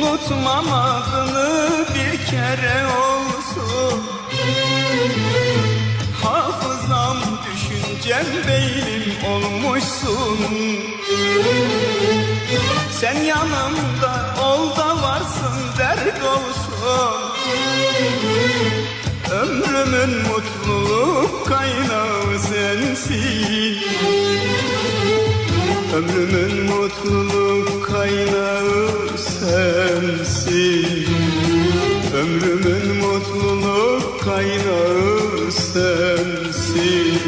Unutmam adını bir kere olsun. Hafızam düşüncem beynim olmuşsun. Sen yanımda ol da varsın dert olsun. Ömrümün mutluluk kaynağı sensin. Ömrümün mutluluk kaynağı sensin. Ömrümün mutluluk kaynağı sensin.